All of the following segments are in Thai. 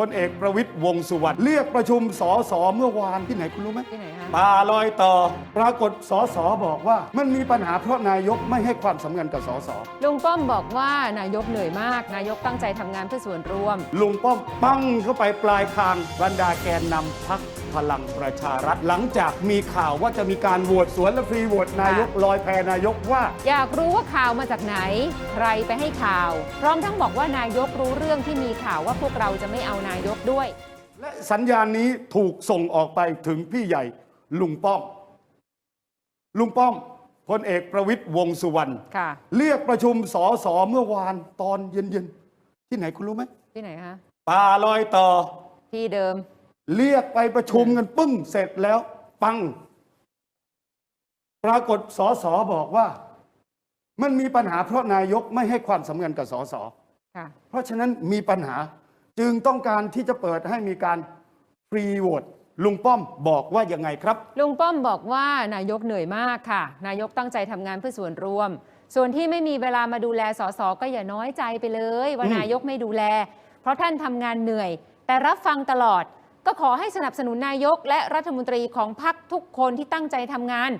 พลเอกประวิตยวงษ์สุวรรณเรียกประชุมสอสอเมื่อวานที่ไหนคุณรู้ไหมที่ไหนฮะป่าลอยต่อ ปรากฏสอสอบอกว่า มันมีปัญหาเพราะนายกไม่ให้ความสำคัญกับสอสอลุงป้อมบอกว่านายกเหนื่อยมาก นายกตั้งใจทำงานเพื่อส่วนรวม ลุงป้อมปั้งเข้าไปปลายคางบรรดาแกนนำพัก พลังประชารัฐหลังจากมีข่าวว่าจะมีการโหวตสวนและฟรีโหวตนายกลอยแพนายกว่า อยากรู้ว่าข่าวมาจากไหน ใครไปให้ข่าว พร้อมทั้งบอกว่านายกรู้เรื่องที่มีข่าวว่าพวกเราจะไม่เอานายกด้วย และสัญญาณนี้ถูกส่งออกไปถึงพี่ใหญ่ลุงป้อม ลุงป้อมพลเอกประวิตยวงษ์สุวรรณค่ะ เรียกประชุมสอสอเมื่อวานตอนเย็นๆที่ไหนคุณรู้ไหมที่ไหนฮะป่าลอยต่อที่เดิม เรียกไปประชุมกันปึ้งเสร็จแล้ว ปัง ปรากฏสอสอบอกว่า มันมีปัญหาเพราะนายกไม่ให้ความสำคัญกับสอสอค่ะเพราะฉะนั้นมีปัญหาจึงต้องการที่จะเปิดให้มีการฟรีโหวตลุงป้อมบอกว่ายังไงครับ ลุงป้อมบอกว่านายกเหนื่อยมากค่ะ นายกตั้งใจทำงานเพื่อส่วนรวม ส่วนที่ไม่มีเวลามาดูแลสสก็อย่าน้อยใจไปเลย ว่าอืมนายกไม่ดูแล เพราะท่านทำงานเหนื่อย แต่รับฟังตลอด ก็ขอให้สนับสนุนนายกและรัฐมนตรีของพรรคทุกคนที่ตั้งใจทำงาน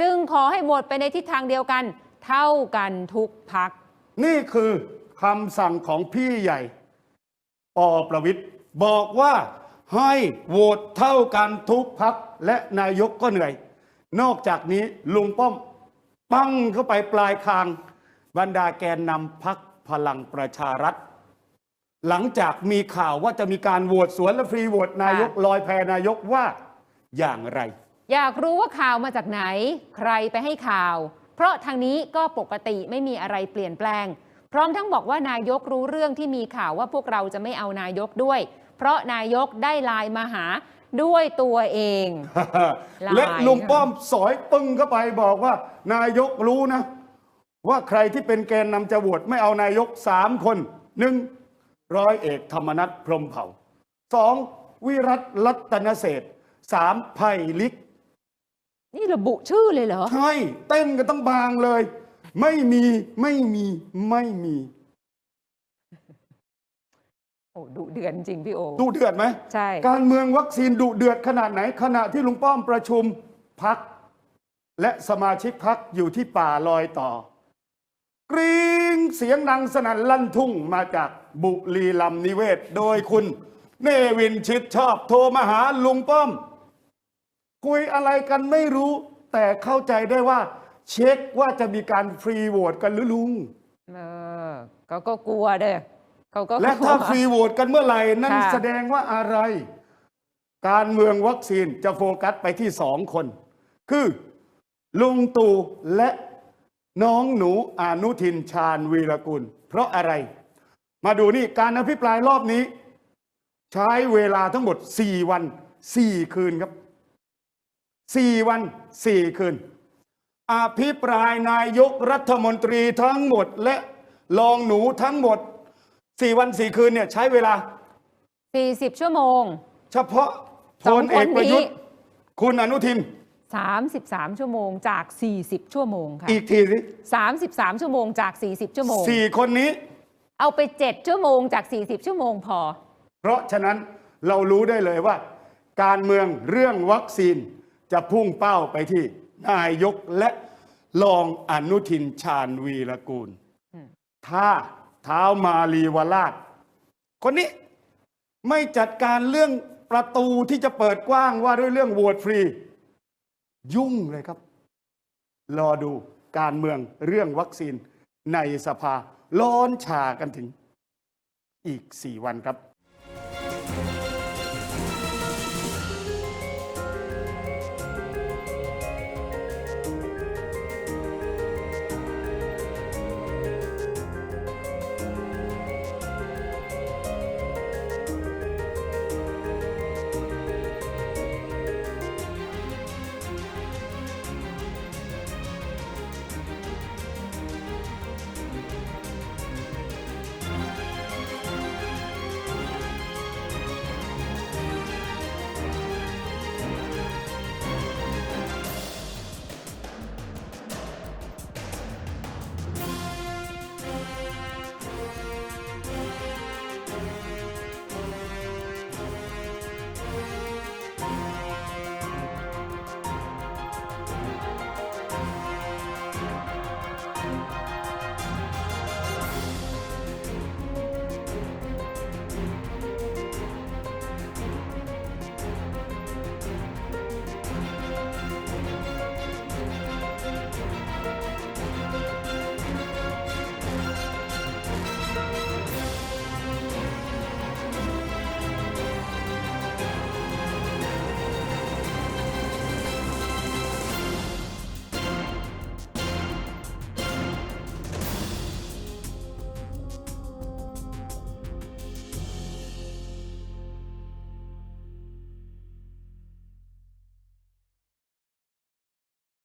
จึงขอให้โหวตไปในทิศทางเดียวกัน เท่ากันทุกพักนี่คือคำสั่งของพี่ใหญ่ ปอประวิตยบอกว่าให้โหวตเท่ากันทุกพักและนายกก็เหนื่อย นอกจากนี้ลุงป้อมปั้งเข้าไปปลายคาง บรรดาแกนนำพักพลังประชารัฐ หลังจากมีข่าวว่าจะมีการโหวตสวนและฟรีโหวตนายกลอยแพนายกว่าอย่างไร อยากรู้ว่าข่าวมาจากไหน ใครไปให้ข่าว เพราะทางนี้ก็ปกติไม่มีอะไรเปลี่ยนแปลง พร้อมทั้งบอกว่านายกรู้เรื่องที่มีข่าวว่าพวกเราจะไม่เอานายกด้วย เพราะนายกได้ไลน์มาหาด้วยตัวเองลายและลุงป้อมสอยปึ้งเข้าไปบอกว่า นายกรู้นะ ว่าใครที่เป็นแกนนำจะโหวตไม่เอานายกสามคนหนึ่ง ร้อยเอกธรรมนัฐพรหมเผ่าสองวิรัตรัตนเศรษฐ์สามไผ่ลิก นี่ระบุชื่อเลยเหรอ ใช่ เต้นกันตั้งบางเลย ไม่มีไม่มีไม่มีโอ้ดุเดือนจริงพี่โอดูเดือดไหมใช่ การเมืองวัคซีนดุเดือดขนาดไหน ขณะที่ลุงป้อมประชุมพัก และสมาชิกพักอยู่ที่ป่าลอยต่อ กรี๊งเสียงดังสนั่นลั่นทุ่งมาจากบุรีลำนิเวศ โดยคุณ เนวินชิดชอบโทรมาหาลุงป้อม คุยอะไรกันไม่รู้ แต่เข้าใจได้ว่า เช็คว่าจะมีการฟรีโหวตกันหรือลุงเออเขาก็กลัวเด้อเขาก็กลัวและถ้าฟรีโหวตกันเมื่อไหร่ นั่นค่ะแสดงว่าอะไร การเมืองวัคซีนจะโฟกัสไปที่สองคน คือลุงตู่และ น้องหนูอนุทินชาญวีรกุล เพราะอะไร มาดูนี่การอภิปรายรอบนี้ ใช้เวลาทั้งหมด 4 วัน 4 คืนครับ 4 วัน 4 คืน อภิปรายนายกรัฐมนตรีทั้งหมด และรองหนูทั้งหมด 4 วัน 4 คืนเนี่ยใช้เวลา 40 ชั่วโมง เฉพาะพสองลเอกประยุทธ์คนนี้คุณอนุทิน 33 ชั่วโมงจาก 40 ชั่วโมงค่ะอีกทีสิ33 ชั่วโมงจาก 40 ชั่วโมง สี่คนนี้ เอาไป 7 ชั่วโมงจาก 40 ชั่วโมงพอ เพราะฉะนั้นเรารู้ได้เลยว่า การเมืองเรื่องวัคซีนจะพุ่งเป้าไปที่นายกและรองอนุทินชาญวีรกูลอืมถ้าเท้ามาลีวราช คนนี้ไม่จัดการเรื่องประตูที่จะเปิดกว้างว่าด้วยเรื่องโหวตฟรี ยุ่งเลยครับ รอดูการเมืองเรื่องวัคซีนในสภาร้อนฉากันถึงอีกสี่วันครับ